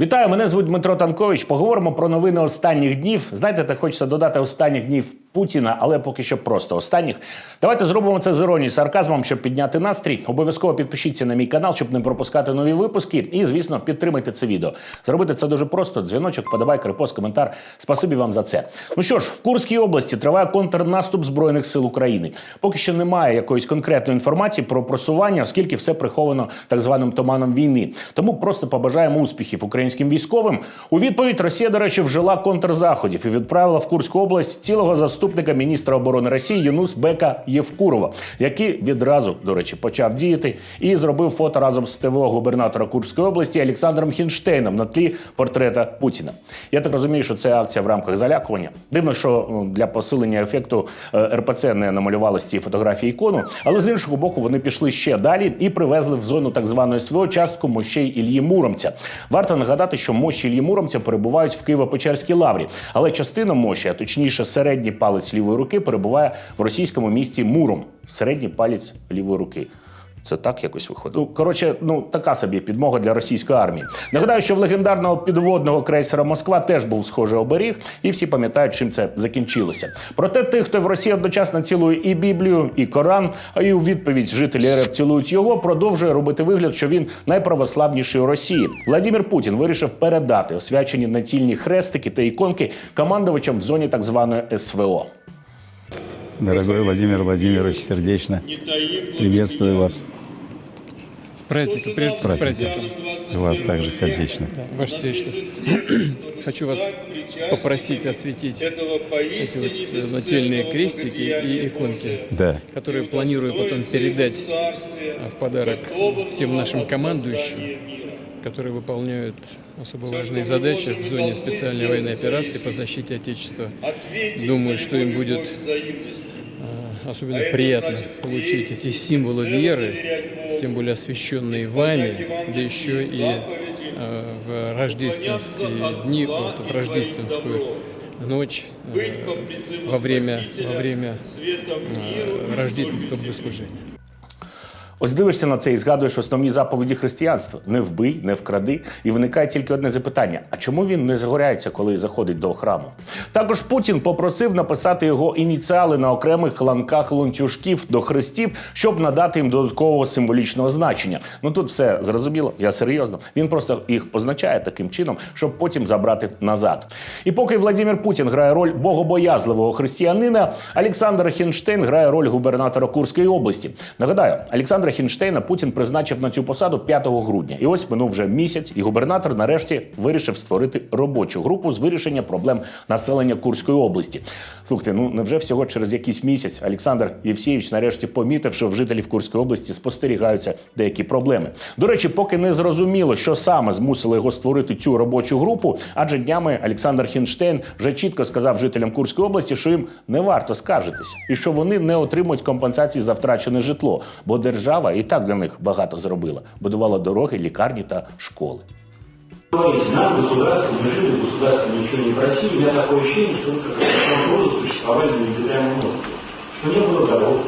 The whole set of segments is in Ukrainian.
Вітаю, мене звуть Дмитро Танкович. Поговоримо про новини останніх днів. Знаєте, так хочеться додати останніх днів Путіна, але поки що просто останніх. Давайте зробимо це з іронією, сарказмом, щоб підняти настрій. Обов'язково підпишіться на мій канал, щоб не пропускати нові випуски. І, звісно, підтримайте це відео. Зробити це дуже просто. Дзвіночок, подавай, репост, коментар. Спасибі вам за це. Ну що ж, в Курській області триває контрнаступ збройних сил України. Поки що немає якоїсь конкретної інформації про просування, оскільки все приховано так званим туманом війни. Тому просто побажаємо успіхів українським військовим. У відповідь Росія, до речі, вжила контрзаходів і відправила в Курську область цілого заступника міністра оборони Росії Юнус Бека Євкурова, який відразу, до речі, почав діяти і зробив фото разом з ТВО губернатора Курської області Олександром Хінштейном на тлі портрета Путіна. Я так розумію, що це акція в рамках залякування. Дивно, що для посилення ефекту е, РПЦ не намалювали з цієї фотографії ікону, але з іншого боку вони пішли ще далі і привезли в зону так званої СВО частку мощей Ільї Муромця. Варто нагадати, що мощі Ільї Муромця перебувають в Києво-Печерській лаврі, але частина мощі, а точніше середній палець лівої руки, перебуває в російському місті Муром. Середній палець лівої руки. Це так якось виходить. Ну, коротше, ну така собі підмога для російської армії. Нагадаю, що в легендарного підводного крейсера Москва теж був схожий оберіг, і всі пам'ятають, чим це закінчилося. Проте тих, хто в Росії одночасно цілує і Біблію, і Коран, а і у відповідь жителі РФ цілують його, продовжує робити вигляд, що він найправославніший у Росії. Владимир Путін вирішив передати освячені націльні хрестики та іконки командувачам в зоні так званої СВО. Дорогой Владимир Владимирович, сердечно приветствую вас. Праздником, привет, с праздником. Вас также сердечно. Да, Ваше Сиятельство. Хочу вас попросить осветить эти вот э, нательные крестики и иконки, Да, которые планирую потом передать э, в подарок всем нашим командующим, которые выполняют особо важные задачи в зоне специальной военной операции по защите Отечества. Думаю, что им будет особенно приятно получить эти символы веры, тем более освященные вами, да еще и э, в рождественские дни, вот в рождественскую ночь э, во время, во время э, рождественского богослужения. Ось дивишся на це і згадуєш основні заповіді християнства: не вбий, не вкради. І виникає тільки одне запитання: а чому він не загоряється, коли заходить до храму? Також Путін попросив написати його ініціали на окремих ланках ланцюжків до хрестів, щоб надати їм додаткового символічного значення. Ну тут все зрозуміло, я серйозно. Він просто їх позначає таким чином, щоб потім забрати назад. І поки Владимир Путін грає роль богобоязливого християнина, Олександр Хінштейн грає роль губернатора Курської області. Нагадаю, Олександра Хінштейна Путін призначив на цю посаду 5 грудня. І ось минув вже місяць, і губернатор нарешті вирішив створити робочу групу з вирішення проблем населення Курської області. Слухайте, ну невже всього через якийсь місяць Олександр Євсєєвич нарешті помітив, що в жителів Курської області спостерігаються деякі проблеми. До речі, поки не зрозуміло, що саме змусило його створити цю робочу групу, адже днями Олександр Хінштейн вже чітко сказав жителям Курської області, що їм не варто скаржитися, і що вони не отримують компенсації за втрачене житло, бо держава і так для них багато зробила, будувала дороги, лікарні та школи. Говорите, нам государство, мы жили в государстве, ничего не просили. У меня такое ощущение, что мы как года существовали на индивидуальном уровне. Что не было дорог,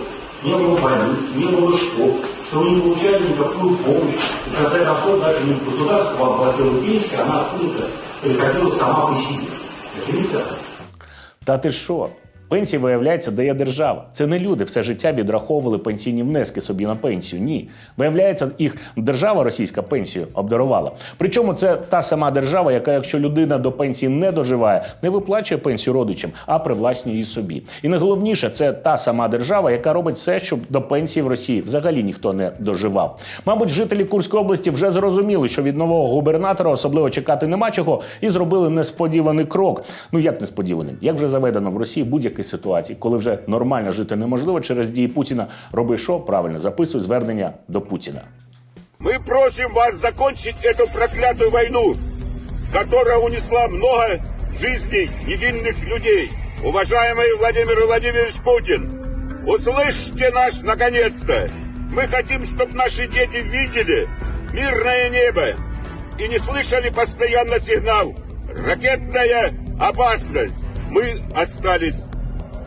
не было больниц, не было школ, что мы не получали никакую помощь. И в конце концов, даже не государство вам платило пенсию, она откуда-то приходила сама по себе. Это не так. Та ти що? Пенсії, виявляється, дає держава. Це не люди все життя відраховували пенсійні внески собі на пенсію. Ні. Виявляється, їх держава російська пенсію обдарувала. Причому це та сама держава, яка, якщо людина до пенсії не доживає, не виплачує пенсію родичам, а привласнює її собі. І найголовніше, це та сама держава, яка робить все, щоб до пенсії в Росії взагалі ніхто не доживав. Мабуть, жителі Курської області вже зрозуміли, що від нового губернатора особливо чекати нема чого, і зробили несподіваний крок. Ну як несподіваний, як вже заведено в Росії будь-якій ситуації, коли вже нормально жити неможливо через дії Путіна, роби що правильно, записуй звернення до Путіна. Мы просим вас закончить эту проклятую войну, которая унесла много жизней невинных людей. Уважаемый Владимир Владимирович Путин, услышьте нас наконец-то. Мы хотим, чтобы наши дети видели мирное небо и не слышали постоянно сигнал «Ракетная опасность». Мы остались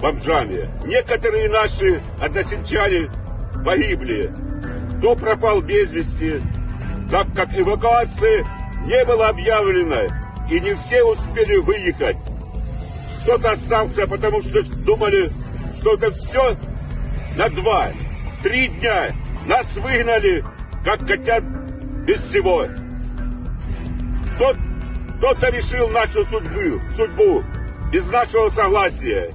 бомжами. Некоторые наши односельчане погибли. Кто пропал без вести, так как эвакуации не было объявлено, и не все успели выехать. Кто-то остался, потому что думали, что это все на два, три дня. Нас выгнали, как котят без всего. Кто- Кто-то решил нашу судьбу, судьбу без нашего согласия.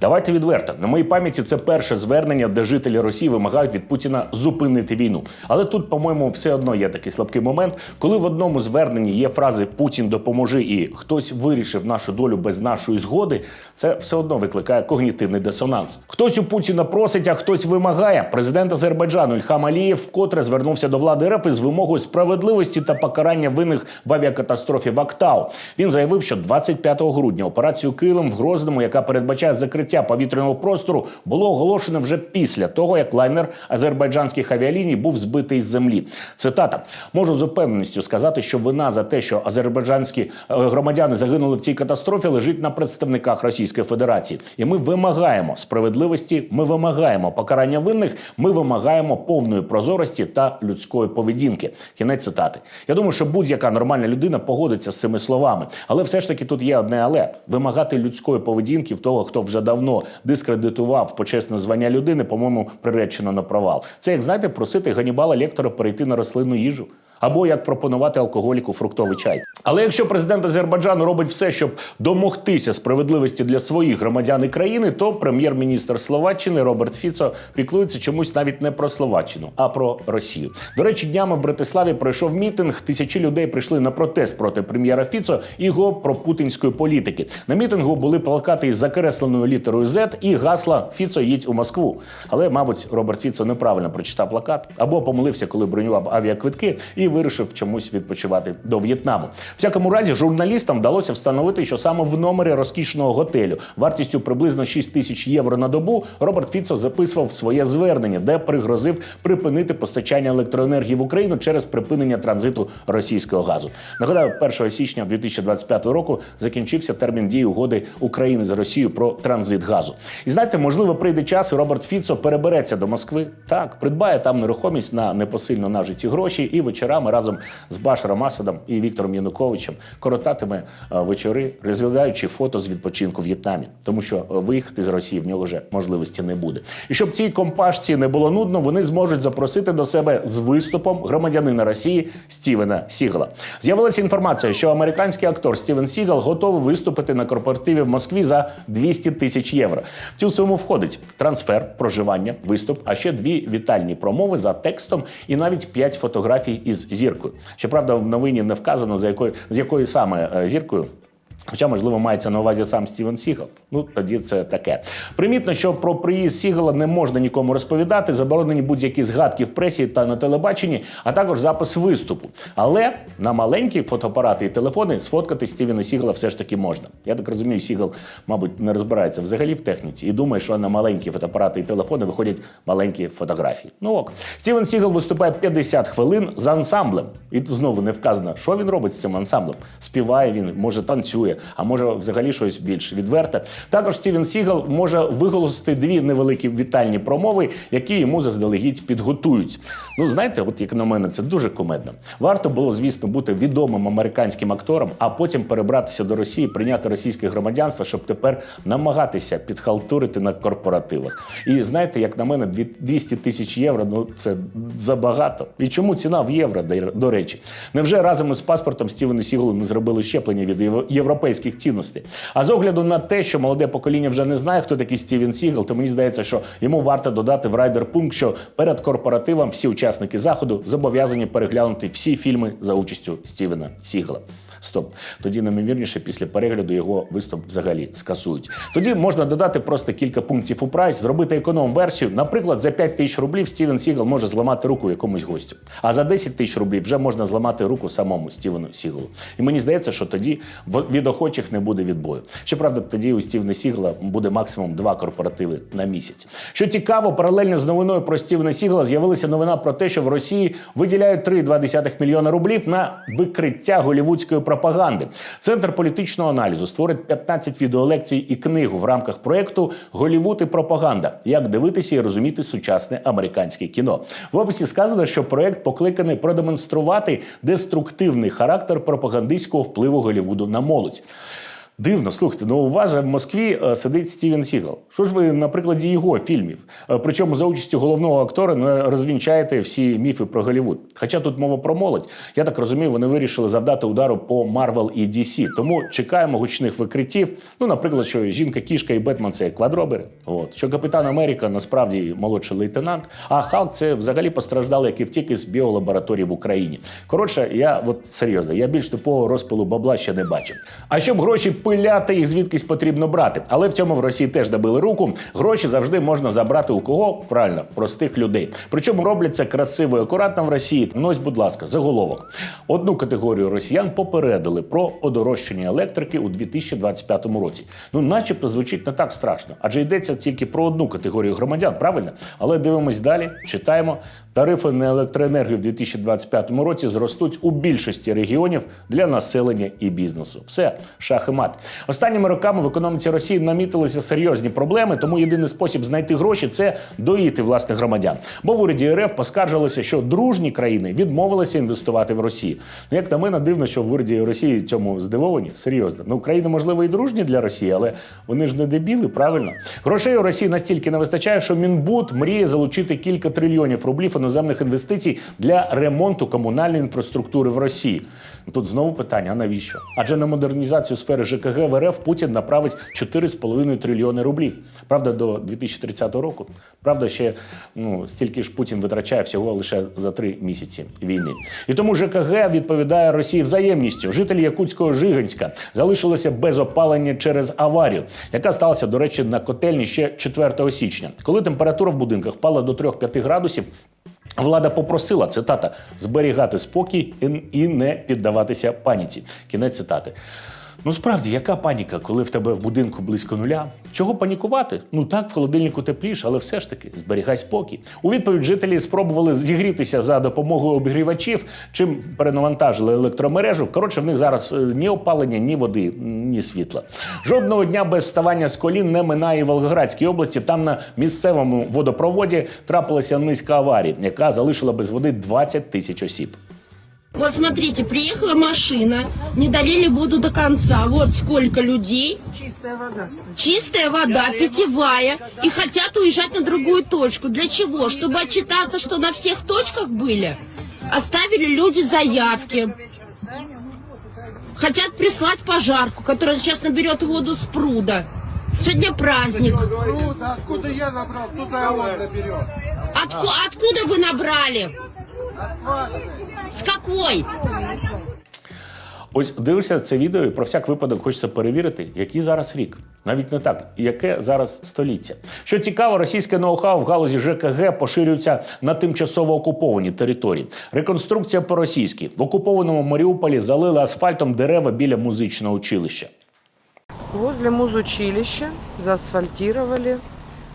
Давайте відверто. На моїй пам'яті це перше звернення, де жителі Росії вимагають від Путіна зупинити війну. Але тут, по-моєму, все одно є такий слабкий момент, коли в одному зверненні є фрази Путін допоможи і хтось вирішив нашу долю без нашої згоди. Це все одно викликає когнітивний дисонанс. Хтось у Путіна просить, а хтось вимагає. Президент Азербайджану Ільхам Алієв вкотре звернувся до влади РФ із вимогою справедливості та покарання винних в авіакатастрофі в Актау. Він заявив, що 25 грудня операцію Килим в Грозному, яка передбачає закриття повітряного простору, було оголошено вже після того, як лайнер азербайджанських авіаліній був збитий з землі. Цитата: можу з упевненістю сказати, що вина за те, що азербайджанські е, громадяни загинули в цій катастрофі, лежить на представниках Російської Федерації. І ми вимагаємо справедливості. Ми вимагаємо покарання винних. Ми вимагаємо повної прозорості та людської поведінки. Кінець цитати. Я думаю, що будь-яка нормальна людина погодиться з цими словами. Але все ж таки тут є одне але вимагати людської поведінки в того, хто вже давно дискредитував почесне звання людини, по-моєму, приречено на провал. Це як знаєте, просити Ганібала Лектора перейти на рослинну їжу. Або як пропонувати алкоголіку фруктовий чай. Але якщо президент Азербайджану робить все, щоб домогтися справедливості для своїх громадян і країни, то прем'єр-міністр Словаччини Роберт Фіцо піклується чомусь навіть не про Словаччину, а про Росію. До речі, днями в Братиславі пройшов мітинг. Тисячі людей прийшли на протест проти прем'єра Фіцо і його пропутінської політики. На мітингу були плакати із закресленою літерою Z і гасла Фіцо їдь у Москву. Але, мабуть, Роберт Фіцо неправильно прочитав плакат або помилився, коли бронював авіаквитки і вирішив чомусь відпочивати до В'єтнаму. Всякому разі, журналістам вдалося встановити, що саме в номері розкішного готелю вартістю приблизно 6 тисяч євро на добу Роберт Фіцо записував своє звернення, де пригрозив припинити постачання електроенергії в Україну через припинення транзиту російського газу. Нагадаю, 1 січня 2025 року закінчився термін дії угоди України з Росією про транзит газу. І знаєте, можливо, прийде час, і Роберт Фіцо перебереться до Москви. Так, придбає там нерухомість на непосильно нажиті гроші і вечорами разом з Башаром Асадом і Віктором Януковичем коротатиме е, вечори, розглядаючи фото з відпочинку в В'єтнамі, тому що е, виїхати з Росії в нього вже можливості не буде. І щоб цій компашці не було нудно, вони зможуть запросити до себе з виступом громадянина Росії Стівена Сігала. З'явилася інформація, що американський актор Стівен Сігал готовий виступити на корпоративі в Москві за 200 тисяч євро. В цю суму входить трансфер, проживання, виступ, а ще дві вітальні промови за текстом і навіть п'ять фотографій із зіркою. Щоправда, в новині не вказано за якою з якою саме е, зіркою. Хоча, можливо, мається на увазі сам Стівен Сігал. Ну тоді це таке. Примітно, що про приїзд Сігала не можна нікому розповідати. Заборонені будь-які згадки в пресі та на телебаченні, а також запис виступу. Але на маленькі фотоапарати і телефони сфоткати Стівена Сігала все ж таки можна. Я так розумію, Сігал, мабуть, не розбирається взагалі в техніці і думає, що на маленькі фотоапарати і телефони виходять маленькі фотографії. Ну ок, Стівен Сігал виступає 50 хвилин з ансамблем. І знову не вказано, що він робить з цим ансамблем. Співає він, може танцює, а може взагалі щось більш відверте. Також Стівен Сігал може виголосити дві невеликі вітальні промови, які йому заздалегідь підготують. Ну знаєте, от як на мене, це дуже кумедно. Варто було, звісно, бути відомим американським актором, а потім перебратися до Росії, прийняти російське громадянство, щоб тепер намагатися підхалтурити на корпоративах. І знаєте, як на мене, дві- 200 тисяч євро ну це забагато. І чому ціна в євро, до- речі? Невже разом із паспортом Стівена Сігалу не зробили щеплення від єв- європейських цінностей? А з огляду на те, що молоде покоління вже не знає, хто такий Стівен Сігал, то мені здається, що йому варто додати в райдер пункт, що перед корпоративом всі учасники заходу зобов'язані переглянути всі фільми за участю Стівена Сігала. Стоп. Тоді найімовірніше після перегляду його виступ взагалі скасують. Тоді можна додати просто кілька пунктів у прайс, зробити економ-версію. Наприклад, за 5 тисяч рублів Стівен Сігал може зламати руку якомусь гостю. А за 10 тисяч рублів вже можна зламати руку самому Стівену Сігалу. І мені здається, що тоді від охочих не буде відбою. Щоправда, тоді у Стівена Сігала буде максимум два корпоративи на місяць. Що цікаво, паралельно з новиною про Стівена Сігала з'явилася новина про те, що в Росії виділяють 3,2 мільйона рублів на викриття голівудської пропаганди. Центр політичного аналізу створить 15 відеолекцій і книгу в рамках проекту Голівуд і пропаганда. Як дивитися і розуміти сучасне американське кіно. В описі сказано, що проект покликаний продемонструвати деструктивний характер пропагандистського впливу Голівуду на молодь. Дивно, слухайте, ну у вас же в Москві е, сидить Стівен Сігал. Що ж ви на прикладі його фільмів? Е, Причому за участю головного актора ну, розвінчаєте всі міфи про Голлівуд. Хоча тут мова про молодь. Я так розумію, вони вирішили завдати удару по Марвел і DC. Тому чекаємо гучних викриттів. Ну, наприклад, що жінка кішка і Бетмен це квадробери. От що Капітан Америка насправді молодший лейтенант. А Халк це взагалі постраждалий, який втік із біолабораторії в Україні. Коротше, я от серйозно, я більш типового розпилу бабла ще не бачив. А щоб гроші пиляти, їх звідкись потрібно брати. Але в цьому в Росії теж добили руку. Гроші завжди можна забрати у кого? Правильно, простих людей. Причому роблять це красиво і акуратно в Росії. Ну ось, будь ласка, заголовок. Одну категорію росіян попередили про подорожчання електрики у 2025 році. Ну, начебто, звучить не так страшно, адже йдеться тільки про одну категорію громадян, правильно? Але дивимось далі, читаємо. Тарифи на електроенергію в 2025 році зростуть у більшості регіонів для населення і бізнесу. Все, шах і мат. Останніми роками в економіці Росії намітилися серйозні проблеми, тому єдиний спосіб знайти гроші це доїти власних громадян. Бо в уряді РФ поскаржилися, що дружні країни відмовилися інвестувати в Росію. Ну як на мене, дивно, що в уряді Росії цьому здивовані. Серйозно. Ну, країни, можливо, і дружні для Росії, але вони ж не дебіли, правильно? Грошей у Росії настільки не вистачає, що Мінбуд мріє залучити кілька трильйонів рублів іноземних інвестицій для ремонту комунальної інфраструктури в Росії. Тут знову питання: а навіщо? Адже на модернізацію сфери ЖКГ в РФ Путін направить 4,5 трильйони рублів. Правда, до 2030 року. Правда, ще ну стільки ж Путін витрачає всього лише за три місяці війни. І тому ЖКГ відповідає Росії взаємністю. Жителі Якутського Жиганська залишилися без опалення через аварію, яка сталася, до речі, на котельні ще 4 січня, коли температура в будинках впала до 3-5 градусів. Влада попросила цитата зберігати спокій і- не піддаватися паніці. Кінець цитати. Ну справді, яка паніка, коли в тебе в будинку близько нуля? Чого панікувати? Ну так, в холодильнику тепліше, але все ж таки зберігай спокій. У відповідь жителі спробували зігрітися за допомогою обігрівачів, чим перенавантажили електромережу. Коротше, в них зараз е, ні опалення, ні води, ні світла. Жодного дня без вставання з колін не минає Волгоградській області. Там на місцевому водопроводі трапилася низька аварія, яка залишила без води 20 тисяч осіб. Вот смотрите, приехала машина, не долили воду до конца. Вот сколько людей. Чистая вода. Чистая вода, питьевая. И хотят уезжать на другую точку. Для чего? Чтобы отчитаться, что на всех точках были? Оставили люди заявки. Хотят прислать пожарку, которая сейчас наберет воду с пруда. Сегодня праздник. Круто, откуда я набрал, туда он наберет. Отку- откуда вы набрали? С какой? Ось дивишся це відео і про всяк випадок хочеться перевірити, який зараз рік. Навіть не так, яке зараз століття. Що цікаво, російське ноу-хау в галузі ЖКГ поширюється на тимчасово окуповані території. Реконструкція по-російськи в окупованому Маріуполі залили асфальтом дерева біля музичного училища. Возле музучилища заасфальтировали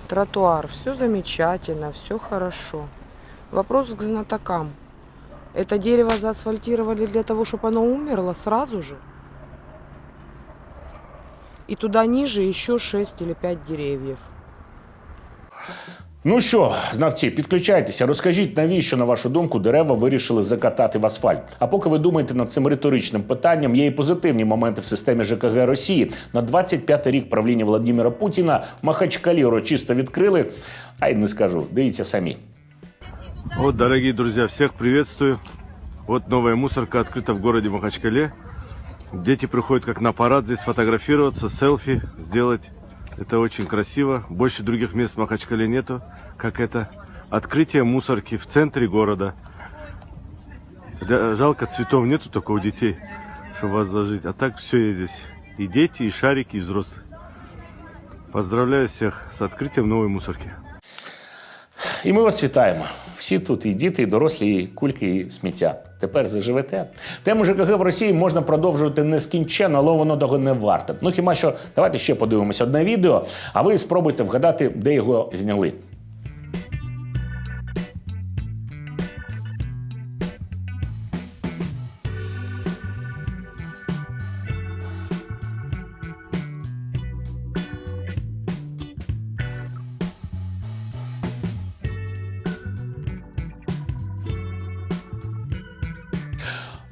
тротуар. Все замечательно, все хорошо. Вопрос к знатокам. Это дерево заасфальтировали для того, чтобы оно умерло сразу же? И туда ниже еще 6 или 5 деревьев. Ну що, знавці, підключайтеся, розкажіть, навіщо, на вашу думку, дерева вирішили закатати в асфальт. А поки ви думаєте над цим риторичним питанням, є і позитивні моменти в системі ЖКГ Росії. На 25-й рік правління Владимира Путіна Махачкалі урочисто відкрили. А й не скажу, дивіться самі. Вот, дорогие друзья, всех приветствую. Вот новая мусорка открыта в городе Махачкале. Дети приходят как на парад здесь фотографироваться, селфи сделать. Это очень красиво. Больше других мест в Махачкале нету, как это. Открытие мусорки в центре города. Да, Жалко, цветов нету только у детей, чтобы вас зажить. А так все есть здесь. И дети, и шарики, и взрослые. Поздравляю всех с открытием новой мусорки. І ми вас вітаємо. Всі тут і діти, і дорослі, і кульки, і сміття. Тепер заживете. Тему ЖКГ в Росії можна продовжувати нескінченно, але воно того не варте. Ну хіба що давайте ще подивимося одне відео, а ви спробуйте вгадати, де його зняли.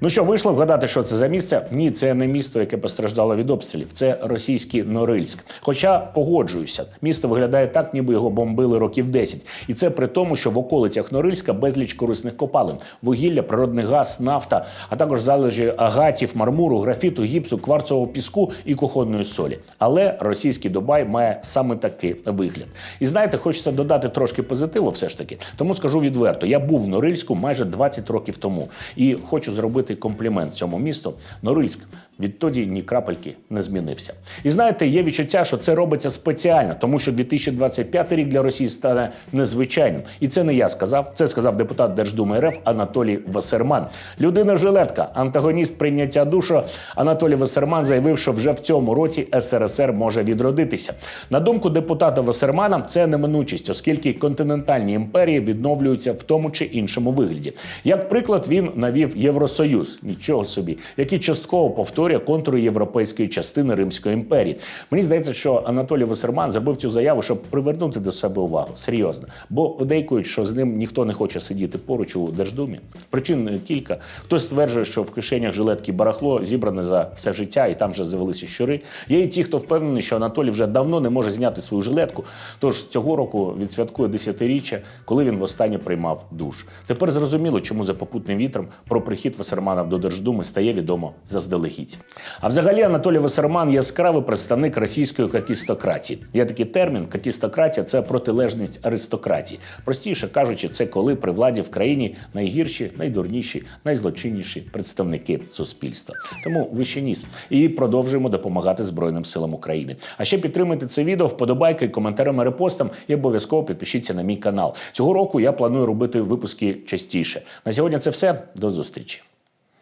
Ну що, вийшло вгадати, що це за місце? Ні, це не місто, яке постраждало від обстрілів. Це російський Норильськ. Хоча погоджуюся, місто виглядає так, ніби його бомбили років 10. І це при тому, що в околицях Норильська безліч корисних копалин: вугілля, природний газ, нафта, а також залежі агатів, мармуру, графіту, гіпсу, кварцового піску і кухонної солі. Але російський Дубай має саме такий вигляд. І знаєте, хочеться додати трошки позитиву, все ж таки. Тому скажу відверто: я був в Норильську майже 20 років тому і хочу зробити комплімент цьому місту. Норильськ відтоді ні крапельки не змінився. І знаєте, є відчуття, що це робиться спеціально, тому що 2025 рік для Росії стане незвичайним. І це не я сказав. Це сказав депутат Держдуми РФ Анатолій Васерман. Людина жилетка, антагоніст прийняття душу. Анатолій Васерман заявив, що вже в цьому році СРСР може відродитися. На думку депутата Васермана, це неминучість, оскільки континентальні імперії відновлюються в тому чи іншому вигляді. Як приклад, він навів Євросоюз, нічого собі, який частково повторює контури європейської частини Римської імперії. Мені здається, що Анатолій Васерман зробив цю заяву, щоб привернути до себе увагу. Серйозно, бо подейкують, що з ним ніхто не хоче сидіти поруч у Держдумі. Причин е, кілька. Хтось стверджує, що в кишенях жилетки барахло зібране за все життя, і там вже з'явилися щури. Є і ті, хто впевнений, що Анатолій вже давно не може зняти свою жилетку. Тож цього року відсвяткує десятиріччя, коли він востаннє приймав душ. Тепер зрозуміло, чому за попутним вітром про прихід Васермана до Держдуми стає відомо заздалегідь. А взагалі Анатолій Васерман яскравий представник російської какістократії. Є такий термін какістократія це протилежність аристократії. Простіше кажучи, це коли при владі в країні найгірші, найдурніші, найзлочинніші представники суспільства. Тому вище ніс. І продовжуємо допомагати Збройним силам України. А ще підтримуйте це відео вподобайкою, коментарем, репостом і обов'язково підпишіться на мій канал. Цього року я планую робити випуски частіше. На сьогодні це все. До зустрічі.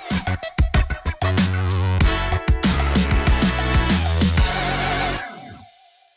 Thank you.